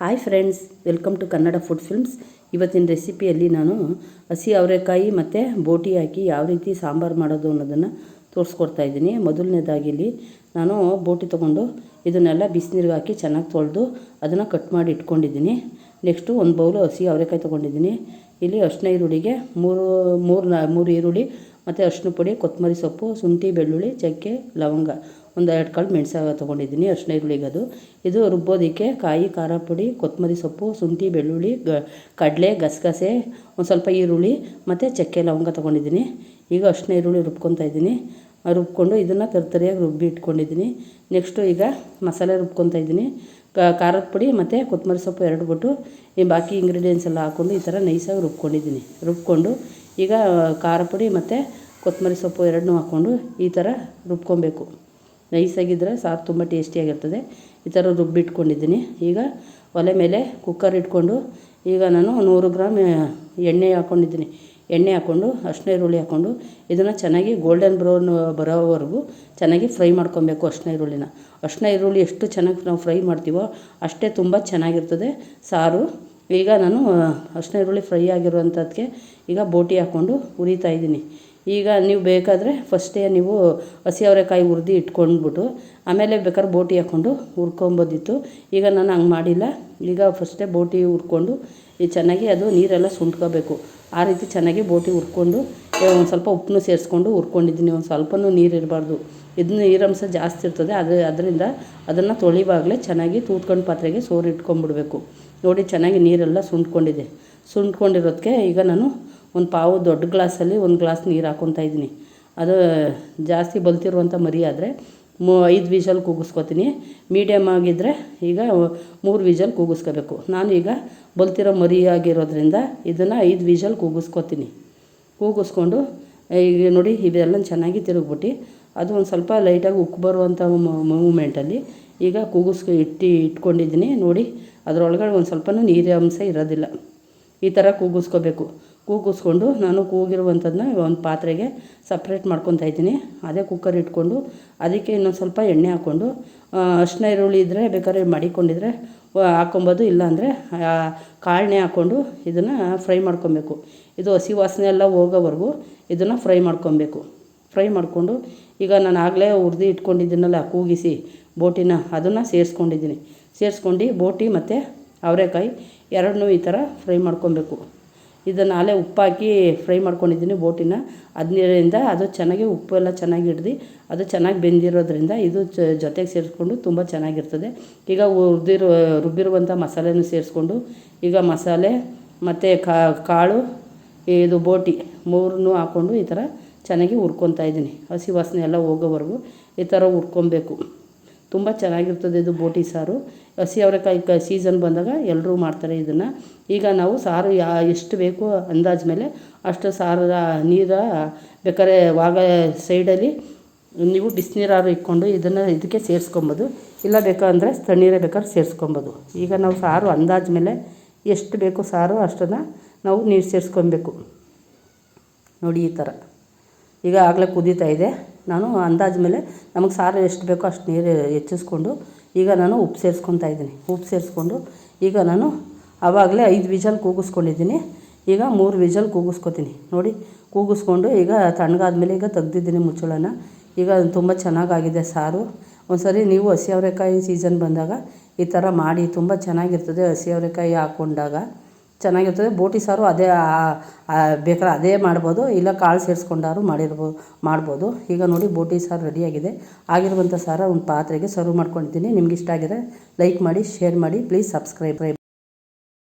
Hi friends welcome to Kannada food films ಇವತ್ತಿನ ರೆಸಿಪಿಯಲ್ಲಿ ನಾನು ಹಸಿ ಅವರೆಕಾಯಿ ಮತ್ತು ಬೋಟಿ ಹಾಕಿ ಯಾವ ರೀತಿ ಸಾಂಬಾರು ಮಾಡೋದು ಅನ್ನೋದನ್ನು ತೋರಿಸ್ಕೊಡ್ತಾ ಇದ್ದೀನಿ. ಮೊದಲನೇದಾಗಿ ಇಲ್ಲಿ ನಾನು ಬೋಟಿ ತೊಗೊಂಡು ಇದನ್ನೆಲ್ಲ ಬಿಸಿನೀರಿಗೆ ಹಾಕಿ ಚೆನ್ನಾಗಿ ತೊಳೆದು ಅದನ್ನು ಕಟ್ ಮಾಡಿ ಇಟ್ಕೊಂಡಿದ್ದೀನಿ. ನೆಕ್ಸ್ಟು ಒಂದು ಬೌಲು ಹಸಿ ಅವರೆಕಾಯಿ ತೊಗೊಂಡಿದ್ದೀನಿ. ಇಲ್ಲಿ ಅರ್ಶಿನ ಈರುಳ್ಳಿಗೆ ಮೂರು ಮೂರು ಮೂರು ಈರುಳ್ಳಿ ಮತ್ತು ಅರ್ಶಿನ ಪುಡಿ ಕೊತ್ತಂಬರಿ ಸೊಪ್ಪು, ಶುಂಠಿ, ಬೆಳ್ಳುಳ್ಳಿ, ಚಕ್ಕೆ, ಲವಂಗ. ಒಂದು ಎರಡು ಕಾಳು ಮೆಣಸು ತೊಗೊಂಡಿದ್ದೀನಿ ಅರಿಶಿನ ಈರುಳ್ಳಿಗೆ ಅದು ಇದು ರುಬ್ಬೋದಕ್ಕೆ ಕಾಯಿ, ಖಾರ ಪುಡಿ ಕೊತ್ತಂಬರಿ ಸೊಪ್ಪು, ಶುಂಠಿ, ಬೆಳ್ಳುಳ್ಳಿ, ಗ, ಕಡಲೆ, ಗಸಗಸೆ, ಒಂದು ಸ್ವಲ್ಪ ಈರುಳ್ಳಿ ಮತ್ತು ಚಕ್ಕೆ ಲವಂಗ ತೊಗೊಂಡಿದ್ದೀನಿ. ಈಗ ಅರಿಶಿನ ಈರುಳ್ಳಿ ರುಬ್ಕೊತಾ ಇದ್ದೀನಿ. ರುಬ್ಕೊಂಡು ಇದನ್ನು ತರ್ತರಿಯಾಗಿ ರುಬ್ಬಿ ಇಟ್ಕೊಂಡಿದ್ದೀನಿ. ನೆಕ್ಸ್ಟು ಈಗ ಮಸಾಲೆ ರುಬ್ಕೊತಾ ಇದ್ದೀನಿ. ಖಾರದ ಪುಡಿ ಮತ್ತು ಕೊತ್ತಂಬರಿ ಸೊಪ್ಪು ಎರಡು ಬಿಟ್ಟು ಈ ಬಾಕಿ ಇಂಗ್ರೀಡಿಯೆಂಟ್ಸ್ ಎಲ್ಲ ಹಾಕ್ಕೊಂಡು ಈ ಥರ ನೈಸಾಗಿ ರುಬ್ಕೊಂಡಿದ್ದೀನಿ. ರುಬ್ಕೊಂಡು ಈಗ ಖಾರ ಪುಡಿ ಮತ್ತು ಕೊತ್ತಂಬರಿ ಸೊಪ್ಪು ಎರಡನ್ನೂ ಹಾಕ್ಕೊಂಡು ಈ ಥರ ರುಬ್ಕೊಬೇಕು. ನೈಸಾಗಿದ್ದರೆ ಸಾರು ತುಂಬ ಟೇಸ್ಟಿಯಾಗಿರ್ತದೆ. ಈ ಥರ ರುಬ್ಬಿಟ್ಕೊಂಡಿದ್ದೀನಿ. ಈಗ ಒಲೆ ಮೇಲೆ ಕುಕ್ಕರ್ ಇಟ್ಕೊಂಡು ಈಗ ನಾನು ನೂರು ಗ್ರಾಮ್ ಎಣ್ಣೆ ಹಾಕ್ಕೊಂಡಿದ್ದೀನಿ ಎಣ್ಣೆ ಹಾಕ್ಕೊಂಡು ಅರಿಶಿನ ಈರುಳ್ಳಿ ಹಾಕ್ಕೊಂಡು ಇದನ್ನು ಚೆನ್ನಾಗಿ ಗೋಲ್ಡನ್ ಬ್ರೌನ್ ಬರೋವರೆಗೂ ಚೆನ್ನಾಗಿ ಫ್ರೈ ಮಾಡ್ಕೊಬೇಕು ಅರಿಶಿನ ಈರುಳ್ಳಿನ ಅರಿಶಿನ ಈರುಳ್ಳಿ ಎಷ್ಟು ಚೆನ್ನಾಗಿ ನಾವು ಫ್ರೈ ಮಾಡ್ತೀವೋ ಅಷ್ಟೇ ತುಂಬ ಚೆನ್ನಾಗಿರ್ತದೆ. ಸಾರು, ಈಗ ನಾನು ಅರಿಶಿನ ಈರುಳ್ಳಿ ಫ್ರೈ ಆಗಿರುವಂಥದ್ದಕ್ಕೆ ಈಗ ಬೋಟಿ ಹಾಕ್ಕೊಂಡು ಹುರಿತಾ ಇದ್ದೀನಿ. ಈಗ ನೀವು ಬೇಕಾದರೆ ಫಸ್ಟೇ ನೀವು ಹಸಿ ಅವರೆಕಾಯಿ ಹುರ್ದು ಇಟ್ಕೊಂಡ್ಬಿಟ್ಟು, ಆಮೇಲೆ ಬೇಕಾದ್ರೆ ಬೋಟಿ ಹಾಕ್ಕೊಂಡು ಹುರ್ಕೊಬೋದಿತ್ತು. ಈಗ ನಾನು ಹಂಗೆ ಮಾಡಿಲ್ಲ. ಈಗ ಫಸ್ಟೇ ಬೋಟಿ ಹುರ್ಕೊಂಡು, ಈ ಚೆನ್ನಾಗಿ ಅದು ನೀರೆಲ್ಲ ಸುಂಟ್ಕೋಬೇಕು. ಆ ರೀತಿ ಚೆನ್ನಾಗಿ ಬೋಟಿ ಹುರ್ಕೊಂಡು ಒಂದು ಸ್ವಲ್ಪ ಉಪ್ಪನ್ನು ಸೇರಿಸ್ಕೊಂಡು ಹುರ್ಕೊಂಡಿದ್ದೀನಿ. ಒಂದು ನೀರು ಇರಬಾರ್ದು. ಇದನ್ನ ನೀರಂಶ ಜಾಸ್ತಿ ಇರ್ತದೆ. ಅದು ಅದರಿಂದ ಅದನ್ನು ತೊಳಿವಾಗಲೇ ಚೆನ್ನಾಗಿ ತೂತ್ಕೊಂಡು ಪಾತ್ರೆಗೆ ಸೋರಿ ಇಟ್ಕೊಂಡ್ಬಿಡ್ಬೇಕು. ನೋಡಿ ಚೆನ್ನಾಗಿ ನೀರೆಲ್ಲ ಸುಂಟ್ಕೊಂಡಿದೆ. ಸುಂಟ್ಕೊಂಡಿರೋದಕ್ಕೆ ಈಗ ನಾನು ಒಂದು ಪಾವು ದೊಡ್ಡ ಗ್ಲಾಸಲ್ಲಿ ಒಂದು ಗ್ಲಾಸ್ ನೀರು ಹಾಕ್ಕೊತಾ ಇದ್ದೀನಿ. ಅದು ಜಾಸ್ತಿ ಬಲ್ತಿರುವಂಥ ಮರಿ ಆದರೆ ಮೂ ಐದು ವಿಷಲ್ ಕೂಗಿಸ್ಕೊತೀನಿ. ಮೀಡಿಯಮ್ ಆಗಿದ್ದರೆ ಈಗ ಮೂರು ವಿಷಲ್ ಕೂಗಿಸ್ಕೋಬೇಕು. ನಾನು ಈಗ ಬಲ್ತಿರೋ ಮರಿ ಆಗಿರೋದ್ರಿಂದ ಇದನ್ನು ಐದು ವಿಷಲ್ ಕೂಗಿಸ್ಕೊತೀನಿ. ಕೂಗಿಸ್ಕೊಂಡು ಈಗ ನೋಡಿ ಇದೆಲ್ಲ ಚೆನ್ನಾಗಿ ತಿರುಗ್ಬಿಟ್ಟು. ಅದು ಒಂದು ಸ್ವಲ್ಪ ಲೈಟಾಗಿ ಉಕ್ಕು ಬರುವಂಥ ಮೂಮೆಂಟಲ್ಲಿ ಈಗ ಕೂಗಿಸ್ಕೊ ಇಟ್ಟು ಇಟ್ಕೊಂಡಿದ್ದೀನಿ. ನೋಡಿ ಅದರೊಳಗಡೆ ಒಂದು ಸ್ವಲ್ಪನೂ ನೀರಿನ ಅಂಶ ಇರೋದಿಲ್ಲ. ಈ ಥರ ಕೂಗಿಸ್ಕೋಬೇಕು. ಕೂಗಿಸ್ಕೊಂಡು ನಾನು ಕೂಗಿರುವಂಥದ್ದನ್ನ ಒಂದು ಪಾತ್ರೆಗೆ ಸಪ್ರೇಟ್ ಮಾಡ್ಕೊತಾ ಇದ್ದೀನಿ. ಅದೇ ಕುಕ್ಕರ್ ಇಟ್ಕೊಂಡು ಅದಕ್ಕೆ ಇನ್ನೊಂದು ಸ್ವಲ್ಪ ಎಣ್ಣೆ ಹಾಕ್ಕೊಂಡು ಅರಿಶಿನ ಈರುಳ್ಳಿ ಇದ್ದರೆ ಬೇಕಾದ್ರೆ ಮಡಿಕೊಂಡಿದ್ರೆ ಹಾಕ್ಕೊಬೋದು, ಇಲ್ಲಾಂದರೆ ಕಾಳನ್ನೇ ಹಾಕ್ಕೊಂಡು ಇದನ್ನು ಫ್ರೈ ಮಾಡ್ಕೊಬೇಕು. ಇದು ಹಸಿ ವಾಸನೆ ಎಲ್ಲ ಹೋಗೋವರೆಗೂ ಇದನ್ನು ಫ್ರೈ ಮಾಡ್ಕೊಬೇಕು. ಫ್ರೈ ಮಾಡಿಕೊಂಡು ಈಗ ನಾನು ಆಗಲೇ ಹುರಿದು ಇಟ್ಕೊಂಡಿದ್ದೀನಲ್ಲ ಕೂಗಿಸಿ ಬೋಟಿನ ಅದನ್ನು ಸೇರಿಸ್ಕೊಂಡಿದ್ದೀನಿ. ಸೇರಿಸ್ಕೊಂಡು ಬೋಟಿ ಮತ್ತು ಅವರೆಕಾಯಿ ಎರಡನ್ನೂ ಈ ಥರ ಫ್ರೈ ಮಾಡ್ಕೊಬೇಕು. ಇದನ್ನು ಅಲ್ಲೇ ಉಪ್ಪಾಕಿ ಫ್ರೈ ಮಾಡ್ಕೊಂಡಿದ್ದೀನಿ ಬೋಟಿನ. ಅದರಿಂದ ಅದು ಚೆನ್ನಾಗಿ ಉಪ್ಪೆಲ್ಲ ಚೆನ್ನಾಗಿ ಹಿಡ್ದು ಅದು ಚೆನ್ನಾಗಿ ಬೆಂದಿರೋದ್ರಿಂದ ಇದು ಜೊತೆಗೆ ಸೇರಿಸ್ಕೊಂಡು ತುಂಬ ಚೆನ್ನಾಗಿರ್ತದೆ. ಈಗ ಹುರಿದಿರೋ ರುಬ್ಬಿರುವಂಥ ಮಸಾಲೆನೂ ಸೇರಿಸ್ಕೊಂಡು ಈಗ ಮಸಾಲೆ ಮತ್ತು ಕಾಳು, ಇದು ಬೋಟಿ ಮೂರನ್ನೂ ಹಾಕ್ಕೊಂಡು ಈ ಥರ ಚೆನ್ನಾಗಿ ಹುರ್ಕೊತಾ ಇದ್ದೀನಿ. ಹಸಿ ವಾಸನೆ ಎಲ್ಲ ಹೋಗೋವರೆಗೂ ಈ ಥರ ಹುರ್ಕೊಬೇಕು. ತುಂಬ ಚೆನ್ನಾಗಿರ್ತದೆ ಇದು ಬೋಟಿ ಸಾರು. ಹಸಿ ಅವರೆಕಾಯಿ ಕ ಸೀಸನ್ ಬಂದಾಗ ಎಲ್ಲರೂ ಮಾಡ್ತಾರೆ ಇದನ್ನು. ಈಗ ನಾವು ಸಾರು ಯಾ ಎಷ್ಟು ಬೇಕೋ ಅಂದಾಜು ಮೇಲೆ ಅಷ್ಟು ಸಾರು ನೀರು ಬೇಕಾದ್ರೆ ವಾಗ ಸೈಡಲ್ಲಿ ನೀವು ಬಿಸಿನೀರಾದ್ರು ಇಟ್ಕೊಂಡು ಇದನ್ನು ಇದಕ್ಕೆ ಸೇರಿಸ್ಕೊಬೋದು. ಇಲ್ಲ ಬೇಕಂದರೆ ತಣ್ಣೀರೇ ಬೇಕಾದ್ರೆ ಸೇರಿಸ್ಕೊಬೋದು. ಈಗ ನಾವು ಸಾರು ಅಂದಾಜ ಮೇಲೆ ಎಷ್ಟು ಬೇಕು ಸಾರು ಅಷ್ಟನ್ನು ನಾವು ನೀರು ಸೇರಿಸ್ಕೊಬೇಕು. ನೋಡಿ ಈ ಥರ. ಈಗ ಆಗಲೇ ಕುದೀತಾ ಇದೆ. ನಾನು ಅಂದಾಜು ಮೇಲೆ ನಮಗೆ ಸಾರು ಎಷ್ಟು ಬೇಕೋ ಅಷ್ಟು ನೀರು ಹೆಚ್ಚಿಸ್ಕೊಂಡು ಈಗ ನಾನು ಉಪ್ಪು ಸೇರಿಸ್ಕೊತಾ ಇದ್ದೀನಿ. ಉಪ್ಪು ಸೇರಿಸ್ಕೊಂಡು ಈಗ ನಾನು ಆವಾಗಲೇ ಐದು ವಿಜಲ್ ಕೂಗಿಸ್ಕೊಂಡಿದ್ದೀನಿ. ಈಗ ಮೂರು ವಿಜಲ್ ಕೂಗಿಸ್ಕೊತೀನಿ. ನೋಡಿ, ಕೂಗಿಸ್ಕೊಂಡು ಈಗ ತಣ್ಣಗಾದ್ಮೇಲೆ ಈಗ ತೆಗ್ದಿದ್ದೀನಿ ಮುಚ್ಚಳನ. ಈಗ ತುಂಬ ಚೆನ್ನಾಗಾಗಿದೆ ಸಾರು. ಒಂದು ಸರಿ ನೀವು ಹಸಿ ಅವರೆಕಾಯಿ ಸೀಸನ್ ಬಂದಾಗ ಈ ಥರ ಮಾಡಿ, ತುಂಬ ಚೆನ್ನಾಗಿರ್ತದೆ ಹಸಿ ಅವರೆಕಾಯಿ ಹಾಕ್ಕೊಂಡಾಗ ಚೆನ್ನಾಗಿರ್ತದೆ. ಬೋಟಿ ಸಾರು ಅದೇ ಬೇಕಾದ್ರೆ ಅದೇ ಮಾಡ್ಬೋದು. ಇಲ್ಲ ಕಾಳು ಸೇರಿಸ್ಕೊಂಡಾದ್ರು ಮಾಡಿರ್ಬೋದು ಮಾಡ್ಬೋದು. ಈಗ ನೋಡಿ ಬೋಟಿ ಸಾರು ರೆಡಿಯಾಗಿದೆ. ಆಗಿರುವಂಥ ಸಾರು ಒಂದು ಪಾತ್ರೆಗೆ ಸರ್ವ್ ಮಾಡ್ಕೊಳ್ತೀನಿ ನಿಮ್ಗೆ ಇಷ್ಟ ಆಗಿದ್ರೆ ಲೈಕ್ ಮಾಡಿ, ಶೇರ್ ಮಾಡಿ. Please subscribe.